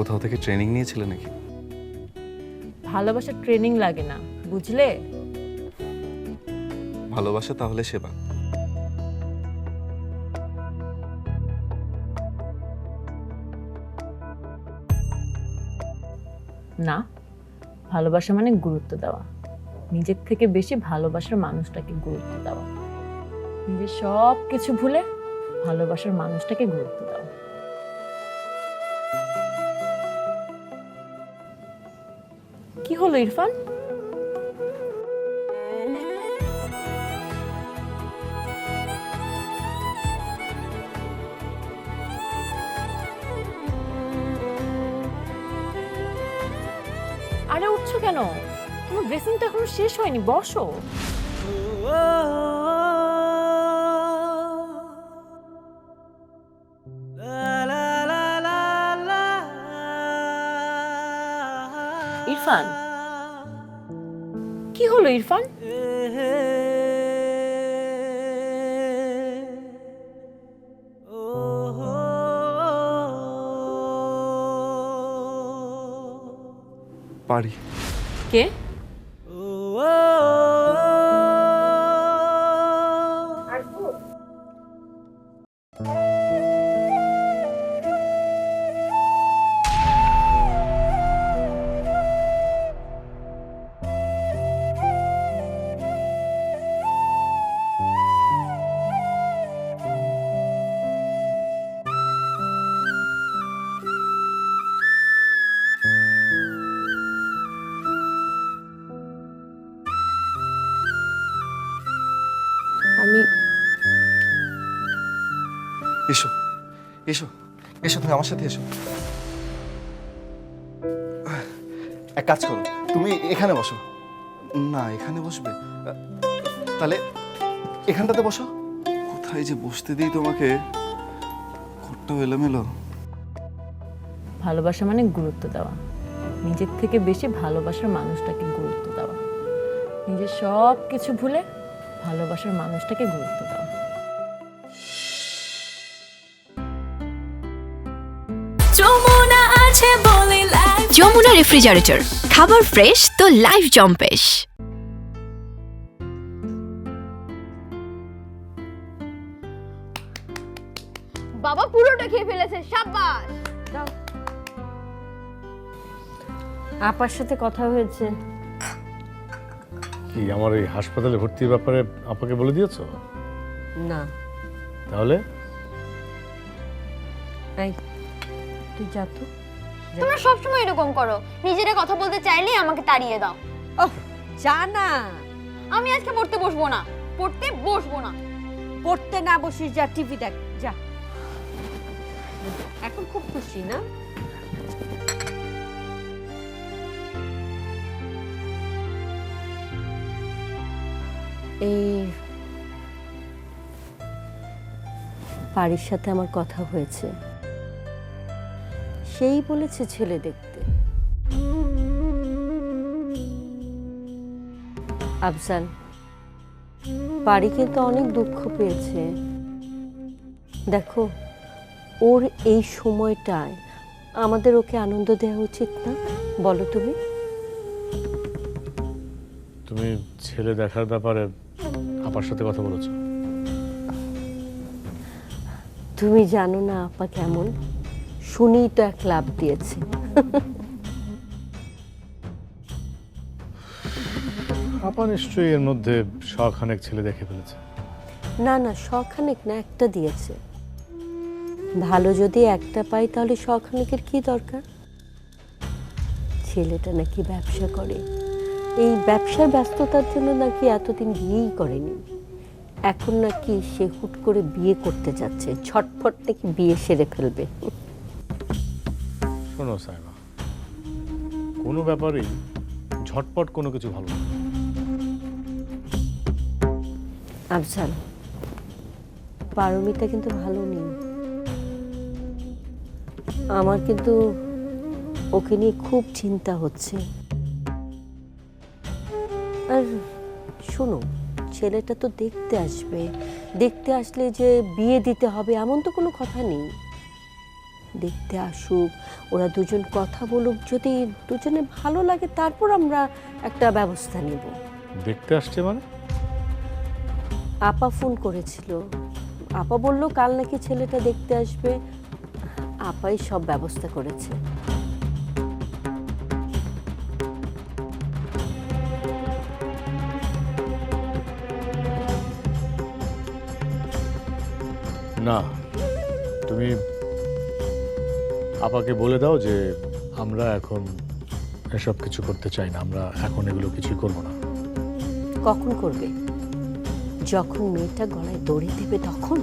কোথাও থেকে ট্রেনিং নিয়েছিলে নাকি? ভালোবাসার ট্রেনিং লাগে না বুঝলে? ভালোবাসা তাহলে সেবা। না ভালোবাসা মানে গুরুত্ব দেওয়া। নিজের থেকে বেশি ভালোবাসার মানুষটাকে গুরুত্ব দেওয়া। নিজের সব কিছু ভুলে ভালোবাসার মানুষটাকে গুরুত্ব দেওয়া। কি হলো ইরফান আরে উঠছো কেন তোমার ড্রেসিং তো এখনও শেষ হয়নি বসো ইরফান কি হলো ইরফান? পারি। কে? আমি এসো এসো এসো তুমি আমার সাথে এসো। এক কাজ করো তুমি এখানে বসো। না এখানে বসবে? তাহলে এখানটাতে বসো। কোথায় যে বসতে দিই তোমাকে? ঘরটাও এলোমেলো। ভালোবাসা মানে গুরুত্ব দেওয়া। নিজের থেকে বেশি ভালোবাসার মানুষটাকে গুরুত্ব দেওয়া। নিজের সব কিছু ভুলে ভালোবাসার মানুষটাকে গুরুত্ব লাইফ যমুনা রেফ্রিজারেটর খাবার ফ্রেশ তো লাইফ জম্পেশ। বাবা পুরোটা খেয়ে ফেলেছে সাব্বাস। আপার সাথে কথা হয়েছে। কি আমার এই হাসপাতালে ভর্তির ব্যাপারে আপাকে বলে দিয়েছ? না। তাহলে? এই তুই যা তো। তোমরা সবসময় এরকম করো। নিজেরা কথা বলতে চাইলেই আমাকে তাড়িয়ে দাও। ওহ জানা আমি আজকে পড়তে বসবো না। পড়তে বসবো না। পড়তে না বসিস যা টিভি দেখ যা। এখন খুব খুশি না? বাড়ির সাথে আমার কথা হয়েছে। সেই বলেছে ছেলে দেখতে। আফজাল, বাড়ি কিন্তু অনেক দুঃখ পেয়েছে। দেখো, ওর এই সময়টায় আমাদের ওকে আনন্দ দেওয়া উচিত না, বলো তুমি? তুমি ছেলে দেখার ব্যাপারে আপার সাথে কথা বলেছ। তুমি জানো না আপা কেমন? শুনেই তো এক লাভ দিয়েছে। আপা নিশ্চয়ই এর মধ্যে শখানেক ছেলে দেখে ফেলেছে। না না শখানেক না একটা দিয়েছে। ভালো যদি একটা পাই তাহলে শখানেকের কি দরকার? ছেলেটা নাকি ব্যবসা করে। এই ব্যবসার ব্যস্ততার জন্য নাকি এতদিন বিয়েই করেনি। এখন নাকি সে হুট করে বিয়ে করতে যাচ্ছে। ছটফট নাকি বিয়ে সেরে ফেলবে। শোনো সাইমা কোনো ব্যাপারেই ঝটপট কোনো কিছু ভালো না। আফজাল পারমিতা কিন্তু ভালো নেই। আমার কিন্তু ওকে নিয়ে খুব চিন্তা হচ্ছে। আর শোনো ছেলেটা তো দেখতে আসবে। দেখতে আসলে যে বিয়ে দিতে হবে এমন তো কোনো কথা নেই। দেখতে আসুক ওরা দুজন কথা বলুক যদি দুজনে ভালো লাগে তারপর আমরা একটা ব্যবস্থা নেব। দেখতে আসছে মানে? আপা ফোন করেছিল। আপা বলল কাল নাকি ছেলেটা দেখতে আসবে। আপাই সব ব্যবস্থা করেছে। না, তুমি আপাকে বলে দাও যে আমরা এখন এসব কিছু করতে চাই না, আমরা এখন এগুলো কিছুই করব না। কখন করবে? যখন মেয়েটা গলায় দড়ি দেবে তখন?